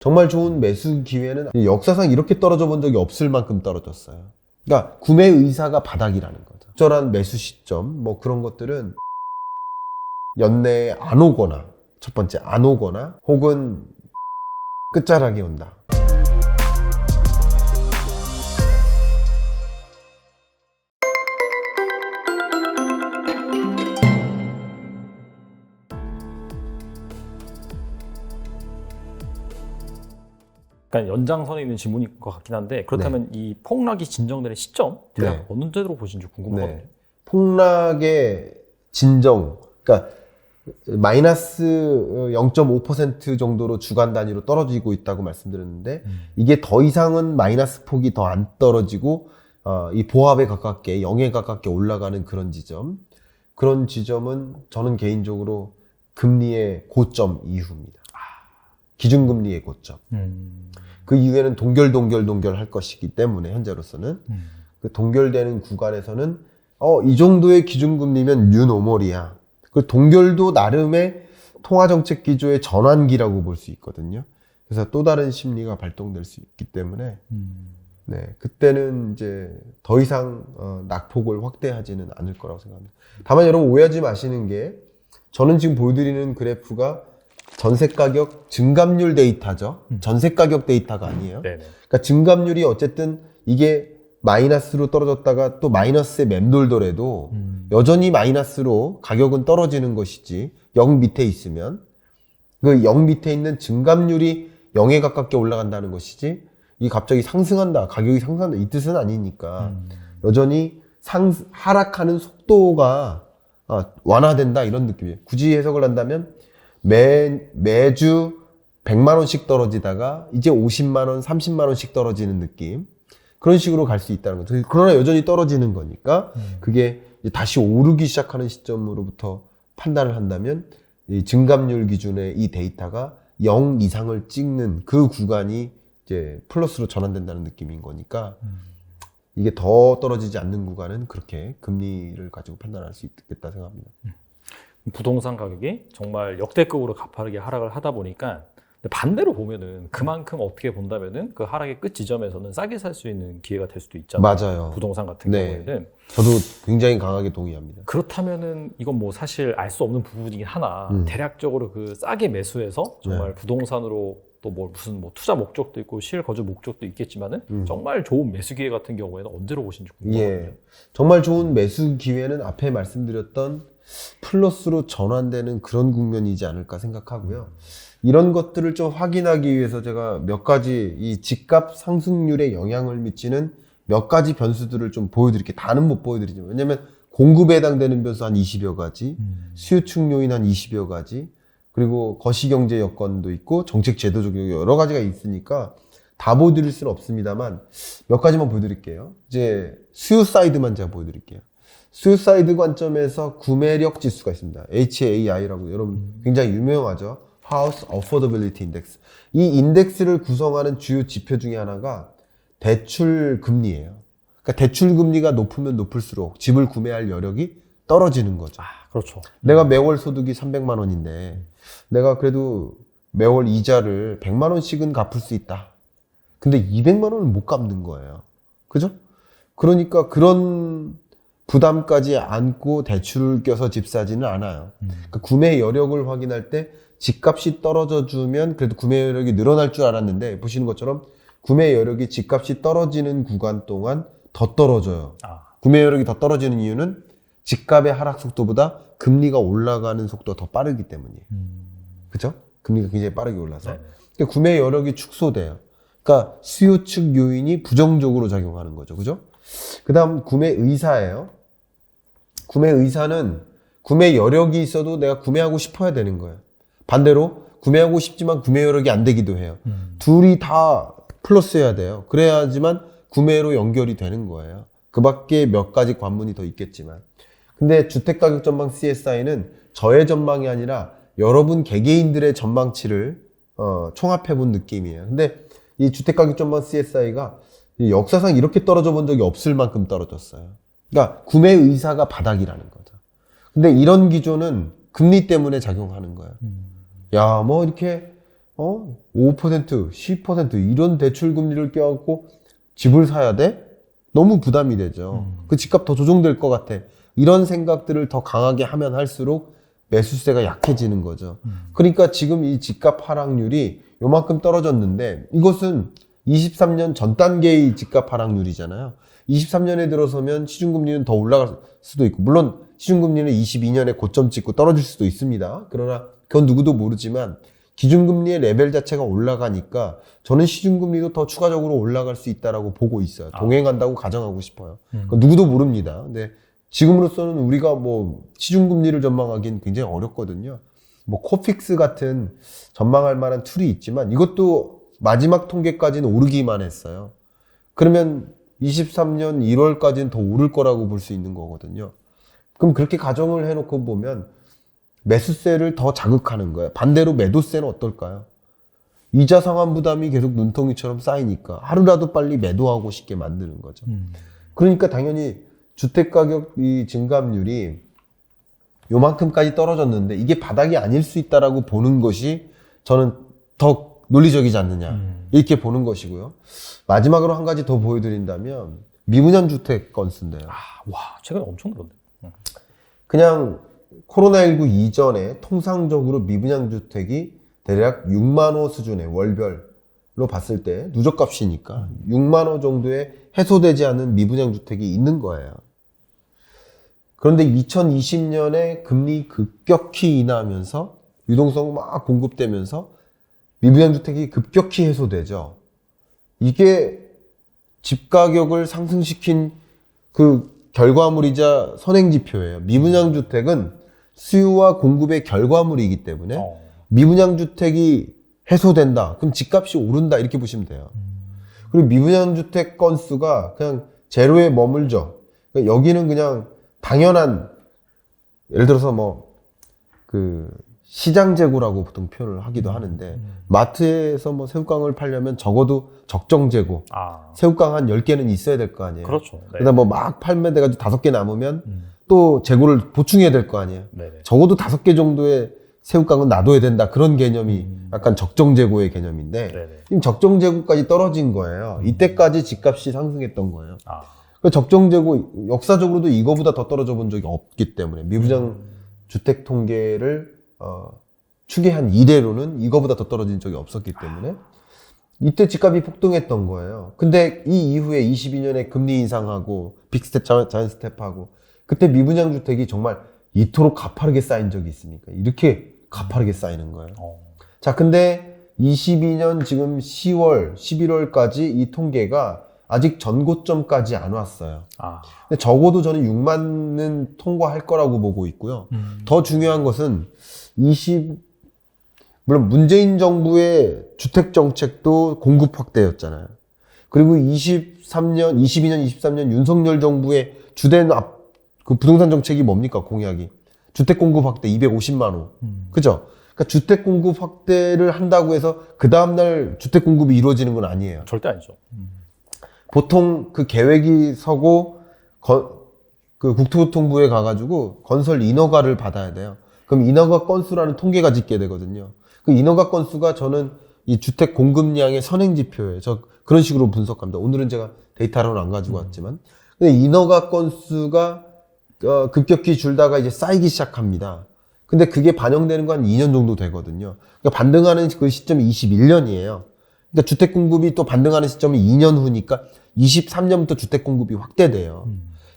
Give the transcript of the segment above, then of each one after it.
정말 좋은 매수 기회는 역사상 이렇게 떨어져 본 적이 없을 만큼 떨어졌어요. 그러니까 구매 의사가 바닥이라는 거죠. 적절한 매수 시점 뭐 그런 것들은 연내에 안 오거나 첫 번째 안 오거나 혹은 끝자락이 온다. 그러니까 연장선에 있는 질문인 것 같긴 한데 그렇다면 이 폭락이 진정되는 시점 대략 네. 어느 때로 보시는지 궁금하거든요. 네. 폭락의 진정, 그러니까 마이너스 0.5% 정도로 주간 단위로 떨어지고 있다고 말씀드렸는데 음. 이게 더 이상은 마이너스 폭이 더 안 떨어지고 어, 이 보합에 가깝게 0에 가깝게 올라가는 그런 지점 그런 지점은 저는 개인적으로 금리의 고점 이후입니다. 기준금리의 고점. 음. 그 이후에는 동결 동결 동결 할 것이기 때문에 현재로서는 음. 그 동결되는 구간에서는 어, 이 정도의 기준금리면 뉴노멀이야. 그 동결도 나름의 통화정책 기조의 전환기라고 볼 수 있거든요. 그래서 또 다른 심리가 발동될 수 있기 때문에 음. 네, 그때는 이제 더 이상 어, 낙폭을 확대하지는 않을 거라고 생각합니다. 다만 여러분 오해하지 마시는 게 저는 지금 보여드리는 그래프가 전세 가격 증감률 데이터죠. 전세 가격 데이터가 아니에요. 네네. 그러니까 증감률이 어쨌든 이게 마이너스로 떨어졌다가 또 마이너스에 맴돌더라도 음. 여전히 마이너스로 가격은 떨어지는 것이지 0 밑에 있으면 그 0 밑에 있는 증감률이 0에 가깝게 올라간다는 것이지 이 갑자기 상승한다 가격이 상승한다 이 뜻은 아니니까 음. 여전히 상 하락하는 속도가 아, 완화된다 이런 느낌이에요. 굳이 해석을 한다면 매 매주 100만 원씩 떨어지다가 이제 50만 원, 30만 원씩 떨어지는 느낌. 그런 식으로 갈 수 있다는 거죠. 그러나 여전히 떨어지는 거니까 그게 이제 다시 오르기 시작하는 시점으로부터 판단을 한다면 이 증감률 기준의 이 데이터가 0 이상을 찍는 그 구간이 이제 플러스로 전환된다는 느낌인 거니까 이게 더 떨어지지 않는 구간은 그렇게 금리를 가지고 판단할 수 있겠다 생각합니다. 부동산 가격이 정말 역대급으로 가파르게 하락을 하다 보니까 반대로 보면은 그만큼 어떻게 본다면은 그 하락의 끝 지점에서는 싸게 살 수 있는 기회가 될 수도 있잖아요. 맞아요. 부동산 같은 네. 경우에는 저도 굉장히 강하게 동의합니다. 그렇다면은 이건 뭐 사실 알 수 없는 부분이긴 하나 음. 대략적으로 그 싸게 매수해서 정말 부동산으로 또 뭐 무슨 뭐 투자 목적도 있고 실 거주 목적도 있겠지만은 음. 정말 좋은 매수 기회 같은 경우에는 언제로 보신지 궁금하거든요. 예. 정말 좋은 매수 기회는 앞에 말씀드렸던 플러스로 전환되는 그런 국면이지 않을까 생각하고요. 이런 것들을 좀 확인하기 위해서 제가 몇 가지 이 집값 상승률에 영향을 미치는 몇 가지 변수들을 좀 보여드릴게요. 다는 못 보여드리지만. 왜냐면 공급에 해당되는 변수 한 20여 가지, 음. 수요축 요인 한 20여 가지, 그리고 거시경제 여건도 있고 정책 제도적 여러 가지가 있으니까 다 보여드릴 수는 없습니다만 몇 가지만 보여드릴게요. 이제 수요 사이드만 제가 보여드릴게요. 수요 사이드 관점에서 구매력 지수가 있습니다. HAI라고 여러분 굉장히 유명하죠. House Affordability Index. 이 인덱스를 구성하는 주요 지표 중에 하나가 대출 금리예요. 그러니까 대출 금리가 높으면 높을수록 집을 구매할 여력이 떨어지는 거죠. 아 그렇죠. 내가 매월 소득이 300만 원인데 내가 그래도 매월 이자를 100만 원씩은 갚을 수 있다. 근데 200만 원을 못 갚는 거예요. 그죠? 그러니까 그런 부담까지 안고 대출을 껴서 집 사지는 않아요. 그러니까 구매 여력을 확인할 때 집값이 떨어져 주면 그래도 구매 여력이 늘어날 줄 알았는데 보시는 것처럼 구매 여력이 집값이 떨어지는 구간 동안 더 떨어져요. 아 구매 여력이 더 떨어지는 이유는 집값의 하락 속도보다 금리가 올라가는 속도가 더 빠르기 때문이에요. 그죠? 금리가 굉장히 빠르게 올라서. 네. 그러니까 구매 여력이 축소돼요. 그러니까 수요 측 요인이 부정적으로 작용하는 거죠. 그죠? 그 다음 구매 의사예요. 구매 의사는 구매 여력이 있어도 내가 구매하고 싶어야 되는 거예요. 반대로 구매하고 싶지만 구매 여력이 안 되기도 해요. 음. 둘이 다 플러스해야 돼요. 그래야지만 구매로 연결이 되는 거예요. 그 밖에 몇 가지 관문이 더 있겠지만. 근데 주택가격 전망 CSI는 저의 전망이 아니라 여러분 개개인들의 전망치를 어, 총합해 본 느낌이에요. 근데 이 주택가격 전망 CSI가 역사상 이렇게 떨어져 본 적이 없을 만큼 떨어졌어요. 그러니까 구매 의사가 바닥이라는 거죠. 근데 이런 기조는 금리 때문에 작용하는 거예요. 야, 뭐 이렇게 어? 5%, 10% 이런 대출 금리를 껴갖고 집을 사야 돼? 너무 부담이 되죠. 그 집값 더 조정될 것 같아. 이런 생각들을 더 강하게 하면 할수록 매수세가 약해지는 거죠. 그러니까 지금 이 집값 하락률이 요만큼 떨어졌는데 이것은 23년 전 단계의 집값 하락률이잖아요. 23년에 들어서면 시중금리는 더 올라갈 수도 있고, 물론 시중금리는 22년에 고점 찍고 떨어질 수도 있습니다. 그러나 그건 누구도 모르지만 기준금리의 레벨 자체가 올라가니까 저는 시중금리도 더 추가적으로 올라갈 수 있다라고 보고 있어요. 동행한다고 가정하고 싶어요. 그건 누구도 모릅니다. 근데 지금으로서는 우리가 뭐 시중금리를 전망하기는 굉장히 어렵거든요. 뭐 코픽스 같은 전망할 만한 툴이 있지만 이것도 마지막 통계까지는 오르기만 했어요. 그러면 23년 1월까지는 더 오를 거라고 볼 수 있는 거거든요. 그럼 그렇게 가정을 해놓고 보면 매수세를 더 자극하는 거예요. 반대로 매도세는 어떨까요? 이자 상환 부담이 계속 눈덩이처럼 쌓이니까 하루라도 빨리 매도하고 싶게 만드는 거죠. 그러니까 당연히 주택 가격 이 증감률이 요만큼까지 떨어졌는데 이게 바닥이 아닐 수 있다라고 보는 것이 저는 더 논리적이지 않느냐 이렇게 보는 것이고요. 마지막으로 한 가지 더 보여드린다면 미분양 주택 건수인데요. 아, 와, 최근에 엄청 늘었네. 그냥 코로나19 이전에 통상적으로 미분양 주택이 대략 6만 호 수준의 월별로 봤을 때 누적값이니까 6만 호 정도의 해소되지 않은 미분양 주택이 있는 거예요. 그런데 2020년에 금리 급격히 인하하면서 유동성 막 공급되면서 미분양 주택이 급격히 해소되죠. 이게 집 가격을 상승시킨 그 결과물이자 선행 지표예요. 미분양 주택은 수요와 공급의 결과물이기 때문에 어. 미분양 주택이 해소된다. 그럼 집값이 오른다. 이렇게 보시면 돼요. 그리고 미분양 주택 건수가 그냥 제로에 머물죠. 그러니까 여기는 그냥 당연한 예를 들어서 뭐 그 시장 재고라고 보통 표현을 하기도 하는데 마트에서 뭐 새우깡을 팔려면 적어도 적정 재고 아, 새우깡 한 10개는 있어야 될 거 아니에요. 그렇죠. 네. 그다음 뭐막 팔면 돼가지고 다섯 개 남으면 음. 또 재고를 보충해야 될 거 아니에요. 네네. 적어도 다섯 개 정도의 새우깡은 놔둬야 된다. 그런 개념이 약간 적정 재고의 개념인데 네네. 지금 적정 재고까지 떨어진 거예요. 이때까지 집값이 상승했던 거예요. 아, 그 적정 재고 역사적으로도 이거보다 더 떨어져 본 적이 없기 때문에 미부장 주택 통계를 어, 추계한 이래로는 이거보다 더 떨어진 적이 없었기 때문에 이때 집값이 폭등했던 거예요. 근데 이 이후에 22년에 금리 인상하고 빅스텝, 자- 자이언 스텝하고 그때 미분양 주택이 정말 이토록 가파르게 쌓인 적이 있습니까? 이렇게 가파르게 쌓이는 거예요. 어. 자, 근데 22년 지금 10월, 11월까지 이 통계가 아직 전고점까지 안 왔어요. 아, 근데 적어도 저는 6만은 통과할 거라고 보고 있고요. 더 중요한 것은 20 물론 문재인 정부의 주택 정책도 공급 확대였잖아요. 그리고 23년, 22년, 23년 윤석열 정부의 주된 앞, 그 부동산 정책이 뭡니까? 공약이. 주택 공급 확대 250만 호. 그죠? 그러니까 주택 공급 확대를 한다고 해서 그 다음 날 주택 공급이 이루어지는 건 아니에요. 절대 아니죠. 보통 그 계획이 서고 거- 그 국토교통부에 가가지고 건설 인허가를 받아야 돼요. 그럼 인허가 건수라는 통계가 짓게 되거든요. 그 인허가 건수가 저는 이 주택 공급량의 선행 지표예요. 저 그런 식으로 분석합니다. 오늘은 제가 데이터로는 안 가지고 왔지만, 근데 인허가 건수가 어, 급격히 줄다가 이제 쌓이기 시작합니다. 근데 그게 반영되는 건 한 2년 정도 되거든요. 그러니까 반등하는 그 시점이 21년이에요. 그러니까 주택 공급이 또 반등하는 시점이 2년 후니까 23년부터 주택 공급이 확대돼요.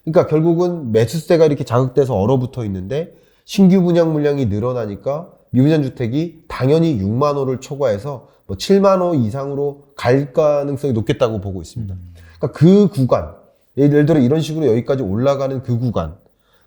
그러니까 결국은 매수세가 이렇게 자극돼서 얼어붙어 있는데 신규 분양 물량이 늘어나니까 미분양 주택이 당연히 6만 호를 초과해서 뭐 7만 호 이상으로 갈 가능성이 높겠다고 보고 있습니다. 그러니까 그 구간, 예를 들어 이런 식으로 여기까지 올라가는 그 구간,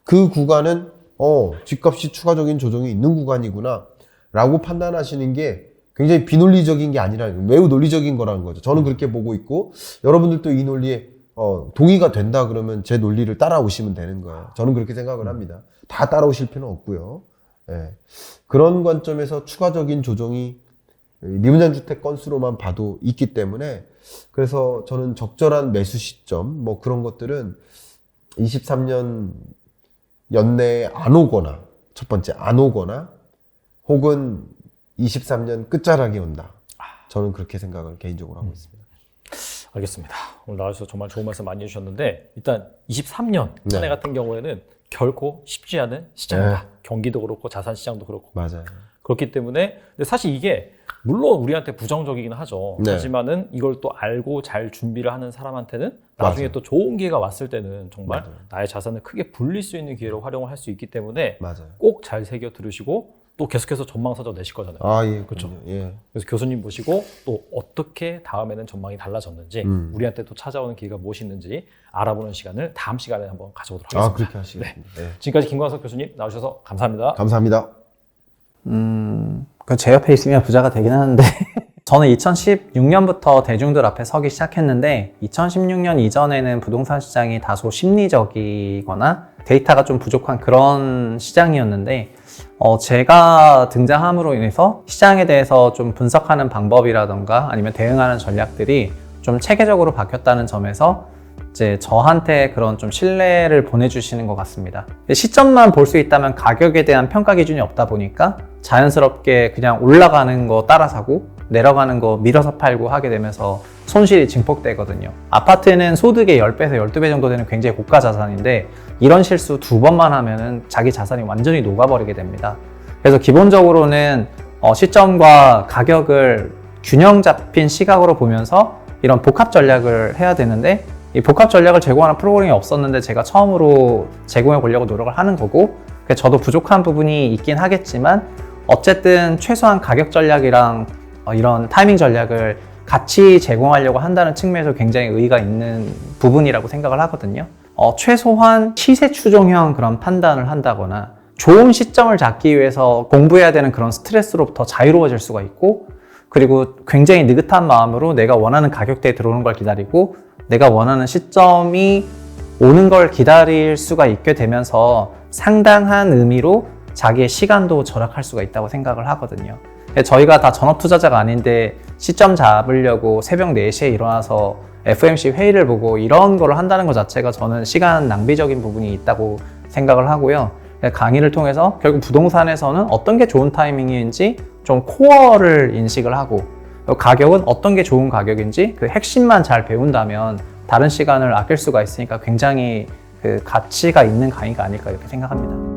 그 구간은 어 집값이 추가적인 조정이 있는 구간이구나라고 판단하시는 게 굉장히 비논리적인 게 아니라 매우 논리적인 거라는 거죠. 저는 그렇게 보고 있고 여러분들도 이 논리에 어, 동의가 된다 그러면 제 논리를 따라오시면 되는 거예요. 저는 그렇게 생각을 합니다. 다 따라오실 필요는 없고요. 예. 그런 관점에서 추가적인 조정이 미분양 주택 건수로만 봐도 있기 때문에 그래서 저는 적절한 매수 시점 뭐 그런 것들은 23년 연내에 안 오거나 첫 번째 안 오거나 혹은 23년 끝자락이 온다. 저는 그렇게 생각을 개인적으로 하고 있습니다. 알겠습니다. 오늘 나와주셔서 정말 좋은 말씀 많이 해주셨는데 일단 23년 네. 한해 같은 경우에는 결코 쉽지 않은 시장이다. 경기도 그렇고 자산 시장도 그렇고 맞아요. 그렇기 때문에 근데 사실 이게 물론 우리한테 부정적이긴 하죠. 네. 하지만은 이걸 또 알고 잘 준비를 하는 사람한테는 나중에 맞아요. 또 좋은 기회가 왔을 때는 정말 맞아요. 나의 자산을 크게 불릴 수 있는 기회로 활용을 할 수 있기 때문에 맞아요. 꼭 잘 새겨 들으시고 또 계속해서 전망서적 내실 거잖아요. 아, 예. 그렇죠. 예. 그래서 교수님 모시고 또 어떻게 다음에는 전망이 달라졌는지 음. 우리한테 또 찾아오는 기회가 무엇이 있는지 알아보는 시간을 다음 시간에 한번 가져보도록 아, 하겠습니다. 그렇게 하시겠습니다. 네. 지금까지 김광석 교수님 나오셔서 감사합니다. 감사합니다. 음, 그제 옆에 있으면 부자가 되긴 하는데. 저는 2016년부터 대중들 앞에 서기 시작했는데 2016년 이전에는 부동산 시장이 다소 심리적이거나 데이터가 좀 부족한 그런 시장이었는데 어, 제가 등장함으로 인해서 시장에 대해서 좀 분석하는 방법이라던가 아니면 대응하는 전략들이 좀 체계적으로 바뀌었다는 점에서 이제 저한테 그런 좀 신뢰를 보내주시는 것 같습니다. 시점만 볼 수 있다면 가격에 대한 평가 기준이 없다 보니까 자연스럽게 그냥 올라가는 거 따라 사고 내려가는 거 밀어서 팔고 하게 되면서 손실이 증폭되거든요. 아파트는 소득의 10배에서 12배 정도 되는 굉장히 고가 자산인데 이런 실수 두 번만 하면은 자기 자산이 완전히 녹아버리게 됩니다. 그래서 기본적으로는 어, 시점과 가격을 균형 잡힌 시각으로 보면서 이런 복합 전략을 해야 되는데 이 복합 전략을 제공하는 프로그램이 없었는데 제가 처음으로 제공해 보려고 노력을 하는 거고 저도 부족한 부분이 있긴 하겠지만 어쨌든 최소한 가격 전략이랑 어, 이런 타이밍 전략을 같이 제공하려고 한다는 측면에서 굉장히 의의가 있는 부분이라고 생각을 하거든요. 어, 최소한 시세 추종형 그런 판단을 한다거나 좋은 시점을 잡기 위해서 공부해야 되는 그런 스트레스로부터 자유로워질 수가 있고 그리고 굉장히 느긋한 마음으로 내가 원하는 가격대에 들어오는 걸 기다리고 내가 원하는 시점이 오는 걸 기다릴 수가 있게 되면서 상당한 의미로 자기의 시간도 절약할 수가 있다고 생각을 하거든요. 저희가 다 전업 투자자가 아닌데 시점 잡으려고 새벽 4시에 일어나서 FMC 회의를 보고 이런 거를 한다는 것 자체가 저는 시간 낭비적인 부분이 있다고 생각을 하고요. 강의를 통해서 결국 부동산에서는 어떤 게 좋은 타이밍인지 좀 코어를 인식을 하고 가격은 어떤 게 좋은 가격인지 그 핵심만 잘 배운다면 다른 시간을 아낄 수가 있으니까 굉장히 그 가치가 있는 강의가 아닐까 이렇게 생각합니다.